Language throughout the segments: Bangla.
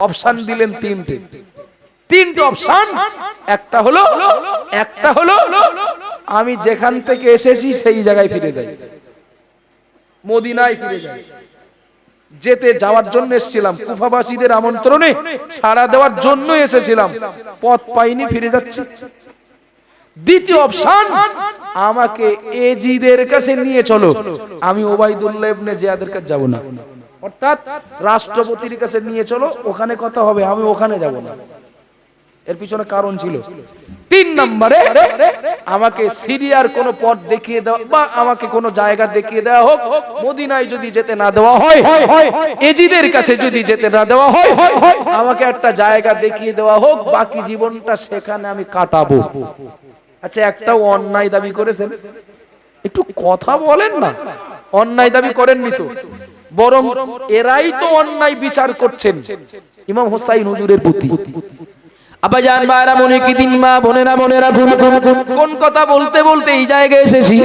অপশন দিলেন তিনটে। তিনটে অপশন একটা হলো একটা হলো, আমি যেখান থেকে এসেছি সেই জায়গায় ফিরে যাই। মদিনায় ফিরে যাই। যেতে যাওয়ার জন্য এসেছিলাম। কুফাবাসীদের আমন্ত্রণে সাড়া দেওয়ার জন্য এসেছিলাম। পথ পাইনি, ফিরে যাচ্ছি। দ্বিতীয় অপশন আমাকে এজিদের কাছে নিয়ে চলো। আমি ওবাইদুল্লাহ ইবনে জিয়াদের কাছে যাব না। অর্থাৎ রাষ্ট্রপতির কাছে নিয়ে চলো, ওখানে কথা হবে, আমি ওখানে যাব না। এর পিছনে কারণ ছিল। তিন নম্বরে, আমাকে সিরিয়ার কোন পথ দেখিয়ে দেওয়া বা আমাকে কোন জায়গা দেখিয়ে দেওয়া হোক, মদিনায় যদি যেতে না দেওয়া হয়, এজিদের কাছে যদি যেতে না দেওয়া হয়, আমাকে একটা জায়গা দেখিয়ে দেওয়া হোক, বাকি জীবনটা সেখানে আমি কাটাবো। আচ্ছা একটাও অন্যায় দাবি করেছেন? একটু কথা বলেন না। অন্যায় দাবি করেননি তো? বরং এরাই তো অন্যায় বিচার করছেন। ইমাম হোসাইন হুজুরের প্রতি আব্বাজান মায়েরা মনে কি দিন মা, বোনেরা ঘুম ঘুম কোন কথা বলতে বলতে এই জায়গায় এসেছি।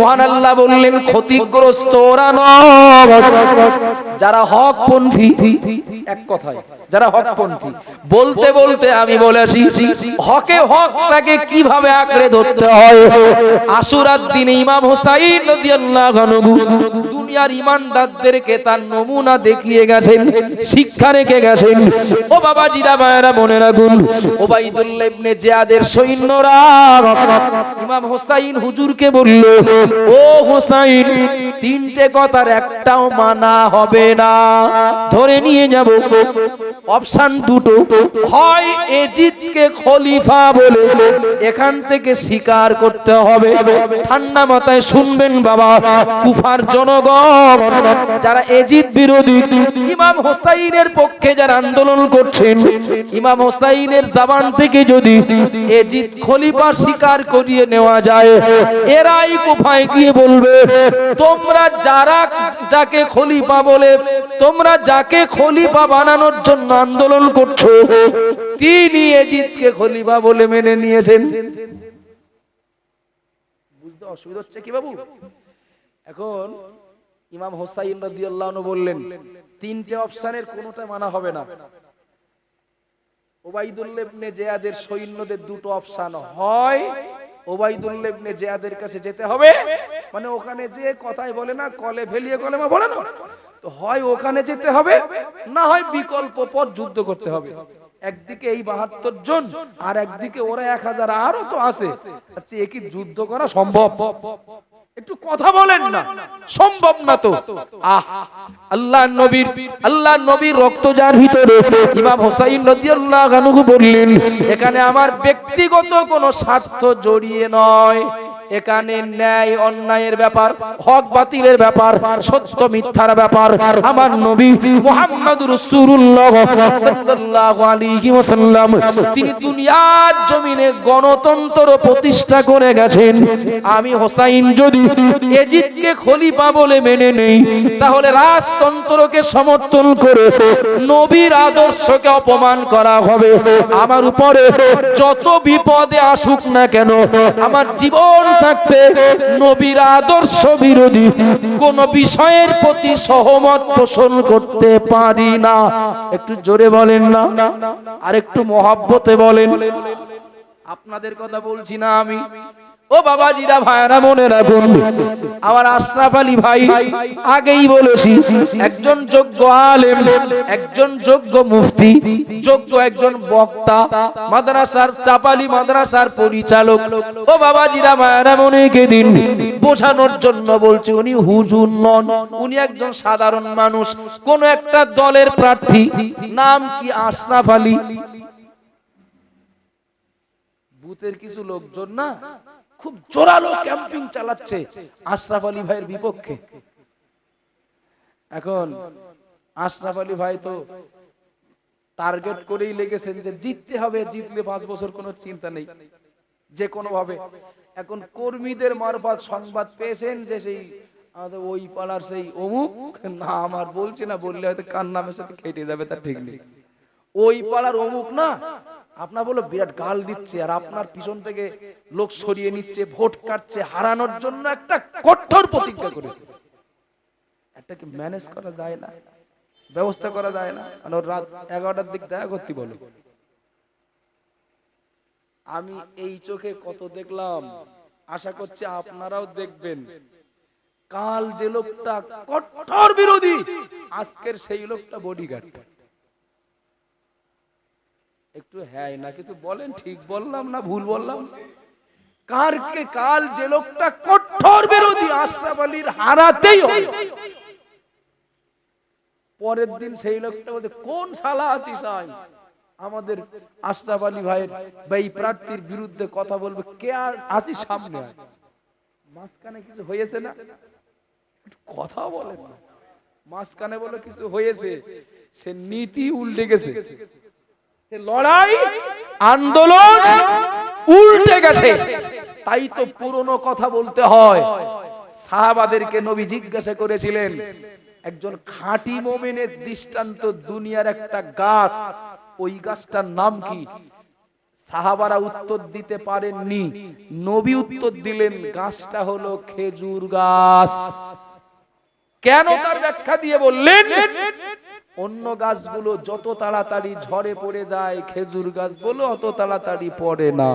মহান আল্লাহ বললেন, ক্ষতিগ্রস্ত ওরা যারা হক পন্থী এক কথায়, যারা হক পন্থী বলতে বলতে আমি বলেছি হকে কীভাবে আঁকড়ে ধরতে হয়? আশুরার দিনে ইমাম হোসাইন রাদিয়াল্লাহু আনহু দুনিয়ার ইমানদারদেরকে তার নমুনা দেখিয়ে গেছেন, শিক্ষা রেখে গেছেন। ও বাবা জিরা মায়েরা মনে রাখুন ওবাইদুল্লাহ ইবনে জিয়াদের সৈন্যরা ইমাম হোসাইন হুজুরকে বলল, ও হোসাইন, তিনটে কথার একটাও মানা হবে না। ধরে নিয়ে যাব। অপশন দুটো, হয় এজিদকে খলিফা বলে এখান থেকে স্বীকার করতে হবে। ঠান্ডা মাথায় শুনবেন বাবা, কুফার জনগণ যারা এজিদ বিরোধী, ইমাম হোসাইনের পক্ষে যারা আন্দোলন করছেন, ইমাম হোসাইনের জাবান থেকে যদি এজিদ খলিফা স্বীকার করিয়ে নেওয়া যায়, এরাই কুফায় গিয়ে বলবে, তোমরা যারা যাকে খলিফা বলে, তোমরা যাকে খলিফা বানানোর জন্য আন্দোলন করছ, তিনি এজিদকে খলিফা বলে মেনে নিয়েছেন। বুঝতে অসুবিধা হচ্ছে কি বাবু? এখন ইমাম হোসাইন রাদিয়াল্লাহু বললেন, তিনটে অপশনের কোনোটা মানা হবে না। ওবাইদুল্লাহ ইবনে জিয়াদের সৈন্যদের দুটো অপশন হয়। ওবাইদুল্লাহ ইবনে জিয়াদের কাছে যেতে হবে। মানে ওখানে যে কথাই বলে না, কলে ফেলিয়ে কলেমা বলে না? তো হয় ওখানে যেতে হবে, না হয় বিকল্প পথ যুদ্ধ করতে হবে। একদিকে এই বাহাত্তর জন, আর একদিকে ওরা এক হাজার আরও তো আছে। আচ্ছা এ যুদ্ধ করা সম্ভব? একটু কথা বলেন না। সম্ভব না তো। আহ, আল্লাহ নবীর আল্লাহ নবীর রক্ত যার ভিতরে, ইমাম হোসাইন রাদিয়াল্লাহু আনহু বললেন, এখানে আমার ব্যক্তিগত কোনো স্বার্থ জড়িয়ে নয়। এখানে ন্যায়, অন্যায়ের ব্যাপার, হক বাতিলের ব্যাপার, সত্য মিথ্যার ব্যাপার। আমার নবী মুহাম্মদ ওয়াসাল্লাম, তিনি দুনিয়ার জমিনে গণতন্ত্র প্রতিষ্ঠা করে গেছেন। আমি হোসাইন যদি এজিদকে খলিফা বলে মেনে নেই, তাহলে রাজতন্ত্রকে সমর্থন করে নবীর আদর্শকে অপমান করা হবে। আমার উপরে যত বিপদে আসুক না কেন, আমার জীবন থাকতে নবীর আদর্শ বিরোধী কোন বিষয়ের প্রতি সহমত পোষণ করতে পারি না। একটু জোরে বলেন না। আর একটু মহাব্বতে বলেন। আপনাদের কথা বলছি না আমি। ও বাবাজিরা ভাইরা মনে রাখুন, আমার আশরাফ আলী ভাই আগেই বলেছি, একজন যোগ্য আলেম, একজন যোগ্য মুফতি, যোগ্য একজন বক্তা, মাদ্রাসার চাপালি মাদ্রাসার পরিচালক। ও বাবাজিরা ভাইরা মনে কে দিন বোঝানোর জন্য বলছে, উনি হুজুর নন, উনি একজন সাধারণ মানুষ, কোন একটা দলের প্রার্থী, নাম কি আশরাফ আলী? বুথের কিছু লোকজন না? খুব জোরালো ক্যাম্পিং চালাচ্ছে আশরাফ আলী ভাইয়ের বিপক্ষে। এখন আশরাফ আলী ভাই তো টার্গেট করেই লেগেছেন যে জিততে হবে, জিতলে পাঁচ বছর কোনো চিন্তা নেই। যে কোনো ভাবে এখন কর্মীদের মারফত সংবাদ পেয়েছেন যে সেই আমাদের ওই পাড়ার সেই অমুক। না, আমার বলছি না, বললে হয়তো নামের সাথে খেটে যাবে তার ঠিক নেই। ওই পাড়ার অমুক না আপনার বলো বিরাট গাল দিচ্ছে আর আপনার পিছন থেকে লোক সরিয়ে নিচ্ছে, ভোট কাটছে, হারানোর জন্য একটা কঠোর প্রতিজ্ঞা করেছে একটা কি ম্যানেজ করা যায় না? ব্যবস্থা করা যায় না? মানে রাত এগারোটার দিক দেখা করতে বলো। আমি এই চোখে কত দেখলাম, আশা করছি আপনারাও দেখবেন। কাল যে লোকটা কঠোর বিরোধী, আজকের সেই লোকটা বডিগার্ড একটু হ্যাঁ না কিছু বলেন, ঠিক বললাম না ভুল বললাম? কার কে কাল যে লোকটা কঠোর বিরোধী আশরাফ আলীর হারাতেই পরের দিন সেই লোকটা বলছে, কোন শালা আছিস আমাদের আশরাফ আলী ভাইয়ের বা প্রার্থীর বিরুদ্ধে কথা বলবে, কে আর আসিস সামনে মাঝখানে কিছু হয়েছে না? কথা বলেন না মাঝখানে বলে কিছু হয়েছে, সে নীতি উল্টে গেছে। লড়াই, আন্দোলন উল্টে গেছে। তাই তো পুরনো কথা বলতে হয়। সাহাবাদেরকে নবী জিজ্ঞাসা করেছিলেন, একজন খাঁটি মোমেনের দৃষ্টান্ত দুনিয়ার একটা গাছ, ওই গাছটার নাম কি? সাহাবারা উত্তর দিতে পারেননি। নবী উত্তর দিলেন, গাছটা হলো খেজুর গাছ। কেন তার ব্যাখ্যা দিয়ে বললেন? অন্য গাছগুলো যত তাড়াতাড়ি ঝড়ে পড়ে যায় খেজুর গাছগুলো অত তাড়াতাড়ি পড়ে না।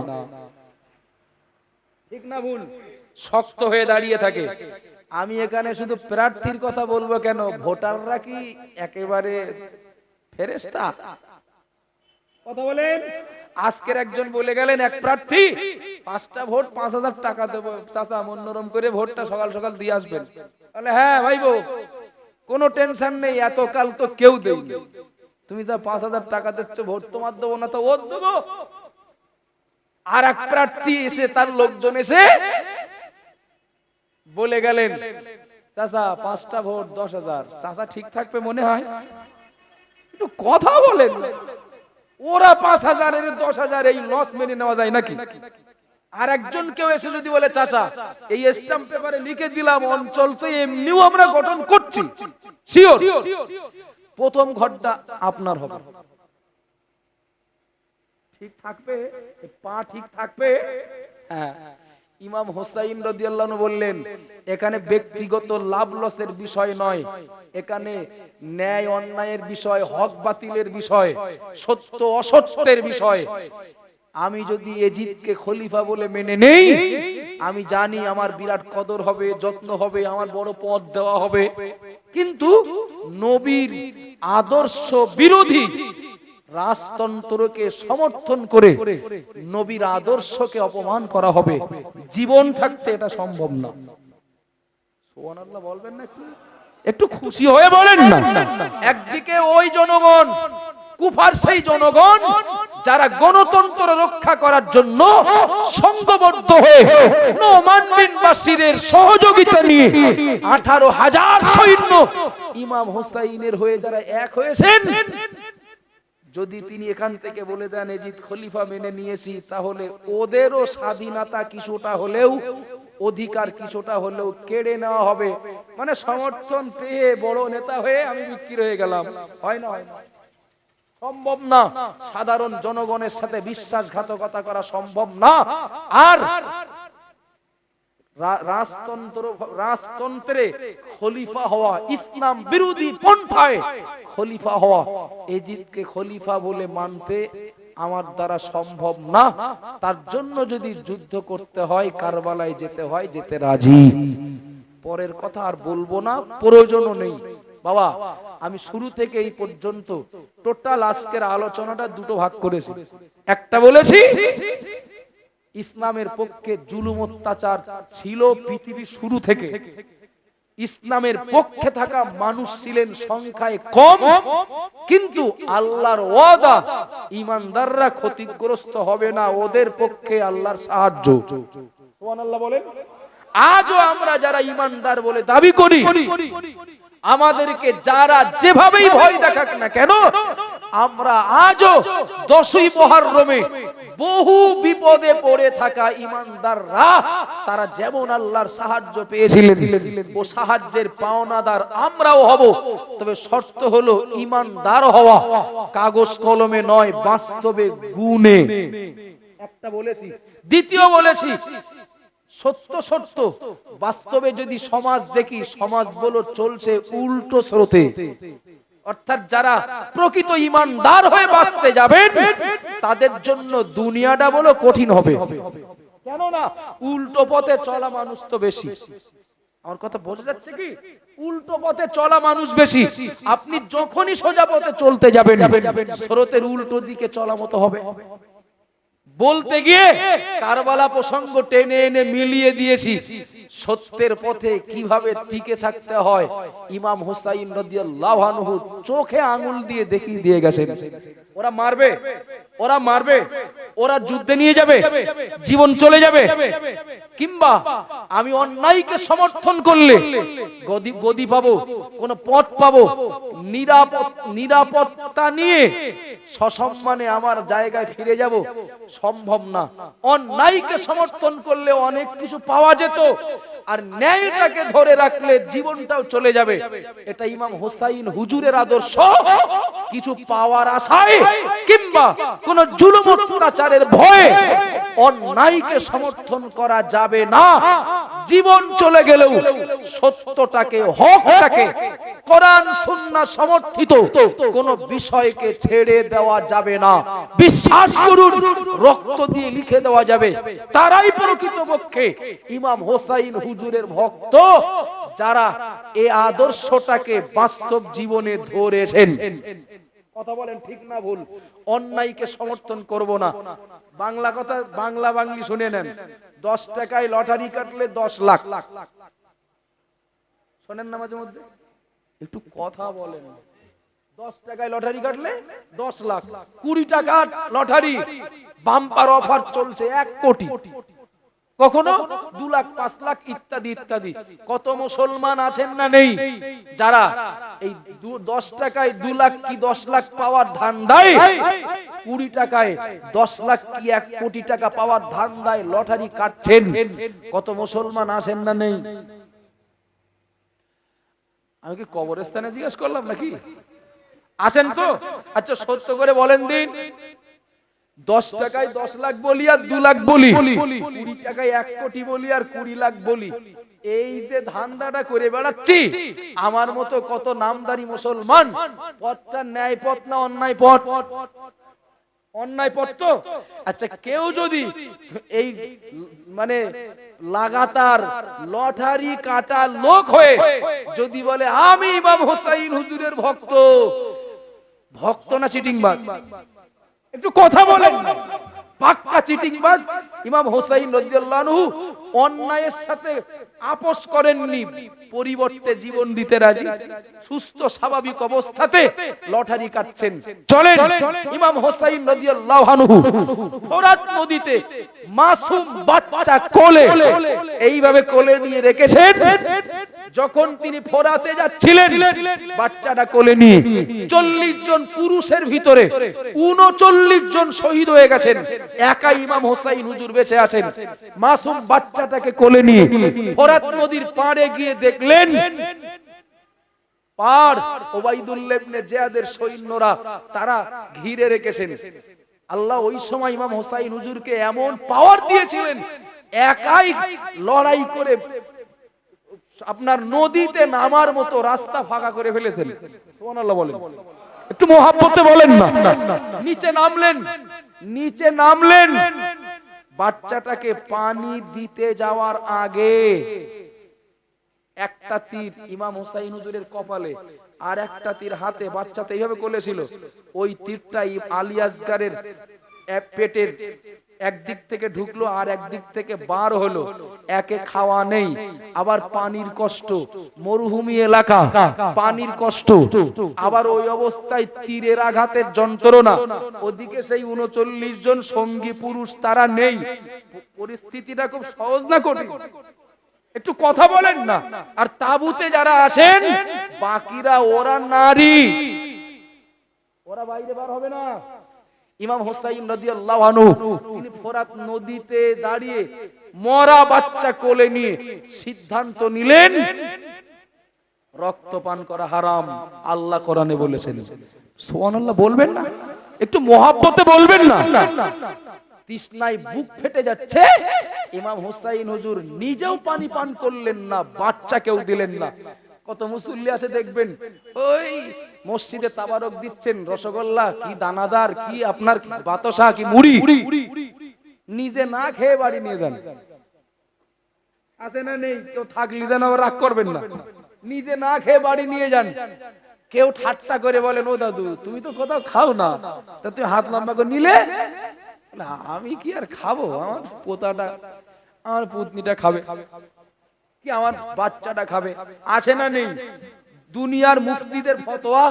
ঠিক না ভুল? শক্ত হয়ে দাঁড়িয়ে থাকে। আমি এখানে শুধু প্রার্থীর কথা বলব কেন? ভোটাররা কি একেবারে ফেরেস্তা কথা বলেন। আজকের একজন বলে গেলেন এক প্রার্থী পাঁচটা ভোট পাঁচ হাজার টাকা দেবো। চাচা মনোরম করে ভোটটা সকাল সকাল দিয়ে আসবেন। তাহলে হ্যাঁ ভাইবো। কোনো টেনশন নেই এত কাল তো কেউ দেই তুমি তো পাঁচ হাজার টাকা দিচ্ছ, ভোট তোমার দেবো না তো ওর দেবো। আর এক প্রার্থী এসে, তার লোকজন এসে বলে গেলেন, চাচা, পাঁচটা ভোট, দশ হাজার। চাচা ঠিক থাকবে মনে হয়? একটু কথা বলেন। ওরা পাঁচ হাজারের দশ হাজার এই লস মেনে নেওয়া যায় নাকি? আর একজন কেউ এসে যদি বলে, চাচা, এই স্ট্যাম্প পেপারে লিখে দিলাম, অঞ্চল তো এমনিও আমরা গঠন করছি। প্রথম ঘরটা আপনার হবে। ঠিক থাকবে? পা ঠিক থাকবে? হ্যাঁ। ইমাম হোসাইন রাদিয়াল্লাহু বললেন, এখানে ব্যক্তিগত লাভ লসের বিষয় নয়। এখানে ন্যায় অন্যায়ের বিষয়, হক বাতিলের বিষয়, সত্য অসত্যের বিষয়। আমি যদি এজিদকে খলিফা বলে মেনে নেই আমি জানি আমার বিরাট কদর হবে যত্ন হবে আমার বড় পদ দেওয়া হবে। কিন্তু নবীর আদর্শ বিরোধী রাজতন্ত্রকে সমর্থন করে নবীর আদর্শকে অপমান করা হবে। জীবন থাকতে এটা সম্ভব না। সুবহানাল্লাহ বলবেন না একটু? একটু খুশি হয়ে বলেন না। একদিকে ওই জনগণ কুফার সেই জনগণ যারা গণতন্ত্র রক্ষা করার জন্য সংঘবদ্ধ হয়ে নোমান সহযোগিতা নিয়ে আঠারো হাজার সৈন্য ইমাম হোসাইনের হয়ে যারা এক হয়েছেন, যদি তিনি এখান থেকে বলে দেন, এজিদ খলিফা মেনে নিয়েছি, তাহলে ওদেরও স্বাধীনতা কিছুটা হলেও, অধিকার কিছুটা হলেও কেড়ে নেওয়া হবে। মানে সমর্থন পেয়ে বড় নেতা হয়ে আমি বিক্রি হয়ে গেলাম। হয় না হয় না? সম্ভব না। সাধারণ জনগণের সাথে বিশ্বাসঘাতকতা করা সম্ভব না। আর রাজতন্ত্র, রাজতন্ত্রে খলিফা হওয়া, ইসলাম বিরোধী পন্থায় খলিফা হওয়া, এজিদকে খলিফা বলে মানতে আমার দ্বারা সম্ভব না। তার জন্য যদি যুদ্ধ করতে হয়, কারবালায় যেতে হয়, যেতে রাজি। পরের কথা আর বলব না, প্রয়োজনও নেই। বাবা, আমি শুরু থেকে এই পর্যন্ত টোটাল আজকের আলোচনাটা দুটো ভাগ করেছি। একটা বলেছি, ইসলামের পক্ষে জুলুম অত্যাচার ছিল পৃথিবী শুরু থেকে। ইসলামের পক্ষে থাকা মানুষ ছিলেন সংখ্যায় কম, কিন্তু আল্লাহর ওয়াদা ইমানদাররা ক্ষতিগ্রস্ত হবে না, ওদের পক্ষে আল্লাহর সাহায্য। সুবহানাল্লাহ বলেন। আজও আমরা যারা ইমানদার বলে দাবি করি আমাদেরকে যারা যেভাবেই ভয় দেখাক না কেন, আমরা আজও দশই মহারমে বহু বিপদে পড়ে থাকা ইমানদাররা, তারা যেমন আল্লাহর সাহায্য পেয়েছিলেন, ও সাহায্যের পাওনাদার আমরাও হব। তবে শর্ত হলো ইমানদার হওয়া, কাগজ কলমে নয়, বাস্তবে গুণে। একটা বলেছি, দ্বিতীয় বলেছি সত্য সত্য। বাস্তবে যদি সমাজ দেখি, সমাজ বলো চলছে উল্টো স্রোতে। অর্থাৎ যারা প্রকৃত ইমানদার হয়ে বাঁচতে যাবেন, তাদের জন্য দুনিয়াটা বলো কঠিন হবে। কেননা উল্টো পথে চলা মানুষ তো বেশি। আমার কথা বোঝা যাচ্ছে কি? উল্টো পথে চলা মানুষ বেশি। আপনি যখনই সোজা পথে চলতে যাবেন, স্রোতের উল্টো দিকে চলা মতো হবে। বলতে গিয়ে কারবালা প্রসঙ্গ টেনে এনে মিলিয়ে দিয়েছি। সত্যের পথে কীভাবে টিকে থাকতে হয়, ইমাম হুসাইন রাদিয়াল্লাহু চোখে আঙুল দিয়ে দেখিয়ে দিয়ে গেছেন। ওরা মারবে ওরা মারবে। ওরা যুদ্ধে নিয়ে যাবে, জীবন চলে যাবে, কিংবা আমি অন্যায়কে সমর্থন করলে গদি গদি পাবো, কোন পথ পাবো, নিরাপদ, নিরাপত্তা নিয়ে সসম্মানে আমার জায়গায় ফিরে যাব। সম্ভব না। অন্যায়কে সমর্থন করলে অনেক কিছু পাওয়া যেত, আর ন্যায়টাকে ধরে রাখলে জীবনটাও চলে যাবে। এটা ইমাম হোসাইন হুজুরের আদর্শ। কিছু পাওয়ার আশায়, কিংবা কোন জুলুম অত্যাচারের ভয়ে অন্যায়কে সমর্থন করা যাবে না। জীবন চলে গেলেও সত্যটাকে, হকটাকে, কোরআন, সুন্নাহ সমর্থিত কোন বিষয়কে ছেড়ে দেওয়া যাবে না। বিশ্বাস করুন, রক্ত দিয়ে লিখে দেওয়া যাবে। তারাই প্রকৃতপক্ষে ইমাম হোসাইন হুজুরের ভক্ত, যারা এই আদর্শটাকে বাস্তব জীবনে ধরেছেন। কথা বলেন ঠিক না ভুল? অন্যায়কে সমর্থন করব না। বাংলা কথা, বাংলা বাংলি শুনে নেন। দশ টাকায় লটারি কাটলে দশ লাখ। শোনেন না মাঝে মধ্যে। একটু কথা বলেন। দশ টাকায় লটারি কাটলে দশ লাখ। কুড়ি টাকা লটারি। বাম্পার অফার চলছে এক কোটি। কখনো? দু লাখ, পাঁচ লাখ ইত্যাদি ইত্যাদি। কত মুসলমান আছেন না নেই? যারা এই দশ টাকায় দু লাখ কি দশ লাখ পাওয়ার ধান ধান্দায় কুড়ি টাকায় দশ লাখ কি এক কোটি টাকা পাওয়ার ধান ধান্দায় লটারি কাটছেন। কত মুসলমান আছেন না নেই? আমি কি কবরস্থানে জিজ্ঞেস করলাম নাকি? আছেন তো? আচ্ছা সত্য করে বলেন দিন। দশ টাকায় দশ লাখ বলি আর দু লাখ বলি। কুড়ি টাকায় এক কোটি বলি আর কুড়ি লাখ বলি। এই যে ধান্দাটা করে বেড়াচ্ছি আমার মতো কত নামদারি মুসলমান পথটা ন্যায় পথ না অন্যায় পথ? অন্যায় পথ তো? আচ্ছা কেউ যদি এই মানে লাগাতার লটারি কাটা লোক হয়ে যদি বলে আমি ইমাম হোসাইন হুজুরের ভক্ত ভক্ত না চিটিংবাজ একটু কথা বলেন না। চিটিংবাজ ইমাম হোসাইন রাদিয়াল্লাহু অন্যায়ের সাথে আপোষ করেননি। পরিবর্তে জীবন দিতে রাজি। সুস্থ, স্বাভাবিক অবস্থাতে লটারি কাটছেন। চলেন ইমাম হোসাইন রাদিয়াল্লাহু আনহু ফোরাত নদীতে মাসুম বাচ্চা কোলে এইভাবে কোলে নিয়ে রেখেছেন। যখন তিনি ফোরাতে যাচ্ছিলেন, বাচ্চাটা কোলে নিয়ে চল্লিশ জন পুরুষের ভিতরে উনচল্লিশ জন শহীদ হয়ে গেছেন। একা ইমাম হোসাইন হুজুর বেঁচে আছেন। মাসুম বাচ্চাটাকে কোলে নিয়ে ফোরাত নদীর পাড়ে গিয়ে দেখলেন ইবনে জিয়াদের সৈন্যরা তারা ঘিরে রেখেছেন। আল্লাহ ওই সময় ইমাম হোসাইন হুজুরকে এমন পাওয়ার দিয়েছিলেন, একাই লড়াই করে আপনার নদীতে নামার মতো রাস্তা ফাঁকা করে ফেলেছেন। বলেন। একটু মহাব্বতে বলেন না। নিচে নামলেন নিচে নামলেন। বাচ্চাটাকে পানি দিতে যাওয়ার আগে একটা তীর ইমাম হোসাইন হুজুরের কপালে আর একটা তীর হাতে বাচ্চাতে এইভাবে করেছিল ওই তীরটাই আলিয়াজগারের পেটের একদিক থেকে ঢুকলো আর একদিক থেকে বার হলো। একে খাওয়া নেই আবার পানির কষ্ট মরুভূমি এলাকা পানির কষ্ট আবার ওই অবস্থায় তীরের আঘাতের যন্ত্রণা। ওদিকে সেই উনচল্লিশ জন সঙ্গী পুরুষ তারা নেই। পরিস্থিতিটা খুব সহজ না কঠিন? একটু কথা বলেন না। আর তাবুতে যারা আসেন বাকিরা ওরা নারী। ওরা বাইরে বার হবে না। ইমাম হোসাইন রাদিয়াল্লাহু আনহু, তিনি ফোরাত নদীতে দাঁড়িয়ে মরা বাচ্চা কোলে নিয়ে সিদ্ধান্ত নিলেন, রক্তপান করা হারাম, আল্লাহ কোরআনে বলেছেন। সুবহানাল্লাহ, বলবেন না? একটু মহাব্বতে বলবেন না? তৃষ্ণায় বুক ফেটে যাচ্ছে, ইমাম হুসাইন হুজুর নিজেও পানি পান করলেন না, বাচ্চাকেও দিলেন না। কত মুসল্লি আছে দেখবেন। ওই মসজিদে তাবারক দিচ্ছেন, রসগোল্লা, কি দানাদার, কি আপনার বাতাসা, কি মুড়ি? নিজে না খেয়ে বাড়ি নিয়ে যান। আছে না নেই? কেউ থাকলে যেন আবার রাগ করবেন না। নিজে না খেয়ে বাড়ি নিয়ে যান। কেউ ঠাট্টা করে বলেন, ও দাদু, তুমি তো কোথাও খাও না। তা তুমি হাত লম্বা করে নিলে? আমি কি আর খাব? আমার পোতাটা, আমার পুতনিটা খাবে। কি আমার বাচ্চাটা খাবে? আছে না নেই। দুনিয়ার মুফতিদের ফতোয়া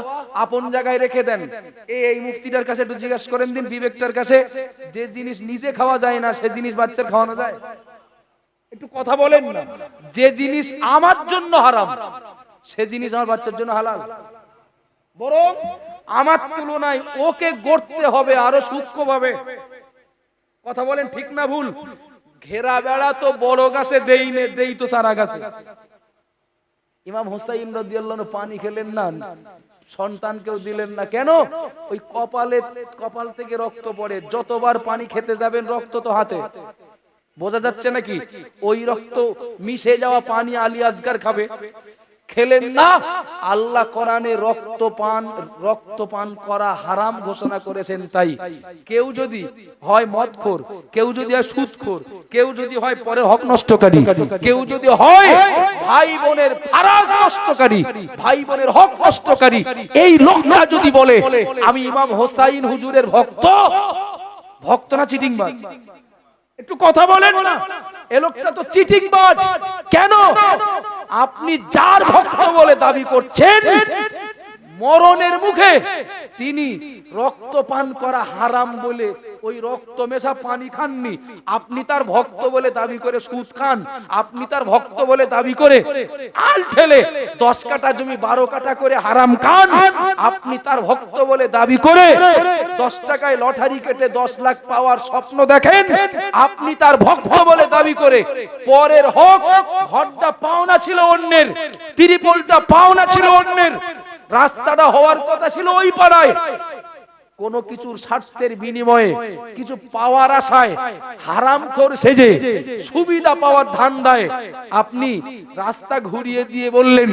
আপন জায়গায় রেখে দেন। এই মুফতিটার কাছে একটু জিজ্ঞাসা করেন দিন বিবেকটার কাছে, যে জিনিস নিজে খাওয়া যায় না, সে জিনিস বাচ্চার খাওয়ানো যায়? একটু কথা বলেন না। যে জিনিস আমার জন্য হারাম, সে জিনিস আমার বাচ্চার জন্য হালাল। বরং আমার তুলনায় ওকে গড়তে হবে আরও সূক্ষ্ম ভাবে কথা বলেন ঠিক না ভুল? ঘেরা বেড়া তো বড় গাছে দেই দেই তো সারা গাছে। ইমাম হুসাইন রাদিয়াল্লাহু পানি খেলেন না, সন্তানকেও দিলেন না। কেন? ওই কপালে, কপাল থেকে রক্ত পড়ে। যতবার পানি খেতে যাবেন, রক্ত তো হাতে। বোঝা যাচ্ছে নাকি? ওই রক্ত মিশে যাওয়া পানি আলী আসগার খাবে। খেলেন না। আল্লাহ কোরআনে রক্ত পান রক্ত পান করা হারাম ঘোষণা করেছেন তাই। কেউ যদি হয় মদখোর, কেউ যদি হয় সুদখোর, কেউ যদি হয় পরে হক নষ্টকারী, কেউ যদি হয় ভাই বোনের ফারাজ নষ্টকারী, ভাই বোনের হক নষ্টকারী, এই লোকটা যদি বলে, আমি ইমাম হোসাইন হুজুরের ভক্ত। ভক্ত না চিটিংবাজ? একটু কথা বলেন না। এ লোকটা তো চিটিং বাজ কেন? আপনি যার ভক্ত বলে দাবি করছেন মরণের মুখে তিনি রক্ত পান করা হারাম বলে ওই রক্ত মেশা পানি খাননি। আপনি তার ভক্ত বলে দাবি করে সুদ খান, আপনি তার ভক্ত বলে দাবি করে আল ঠেলে দশ কাটা জমি, বারো কাটা করে হারাম খান, আপনি তার ভক্ত বলে দাবি করে দশ টাকায় লটারি কেটে দশ লাখ পাওয়ার স্বপ্ন দেখেন, আপনি তার ভক্ত বলে দাবি করে পরের হক, ঘরটা পাওনা ছিল অন্যের, তিরিপলটা পাওনা ছিল অন্যের রাস্তাটা হওয়ার কথা ছিল ওই পাড়ায়। কোন কিছুর স্বার্থের বিনিময়ে কিছু পাওয়ার আশায় হারাম খোর সেজে সুবিধা পাওয়ার ধান্দায় আপনি রাস্তা ঘুরিয়ে দিয়ে বললেন,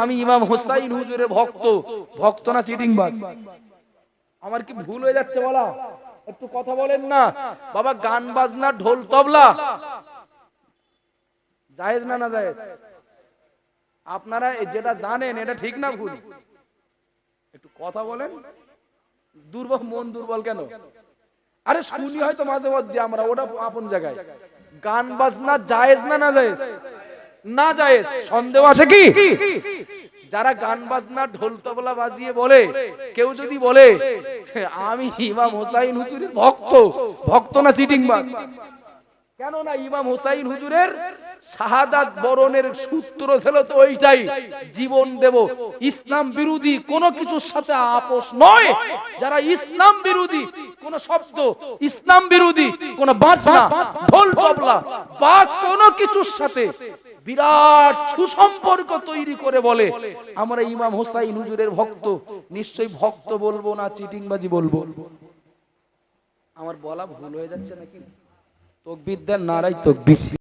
আমি ইমাম হোসাইন হুজুরে ভক্ত ভক্ত না চিটিং আমার কি ভুল হয়ে যাচ্ছে বলা? একটু কথা বলেন না। বাবা, গান বাজনা, ঢোল তবলা। জায়েজ না না জায়েজ? আপনারা যেটা জানেন, এটা ঠিক না ভুল? একটু কথা বলেন। দুর্বল, মন দুর্বল কেন? আরে শুনি হয়তো মাঝে মধ্যে আমরা, ওটা আপন জায়গায়। গান বাজনা জায়েজ না না জায়েজ? না জায়েজ, সন্দেহ আছে কি? যারা গান বাজনা ঢোল তবলা বাজিয়ে বলে, কেউ যদি বলে, আমি ইমাম হোসাইন হুজুরের ভক্ত ভক্ত না চিটিং বাজ কেন না ইমাম হোসাইন হুজুরের শাহাদাত বরণের সূত্র ছিল তো ওইটাই জীবন দেব। ইসলাম বিরোধী কোন কিছুর সাথে আপোষ নয়। যারা ইসলাম বিরোধী, কোন শব্দ, ইসলাম বিরোধী, কোন বাজনা, ঢোল তবলা বা কোন কিছুর সাথে বিরাট সুসম্পর্ক তৈরি করে বলে। আমরা ইমাম হোসাইন হুজুরের ভক্ত, নিশ্চয়ই ভক্ত বলব না, চিটিংবাজি বলব। আমার বলা ভুল হয়ে যাচ্ছে নাকি? তকবির দেন নারাই তকবির।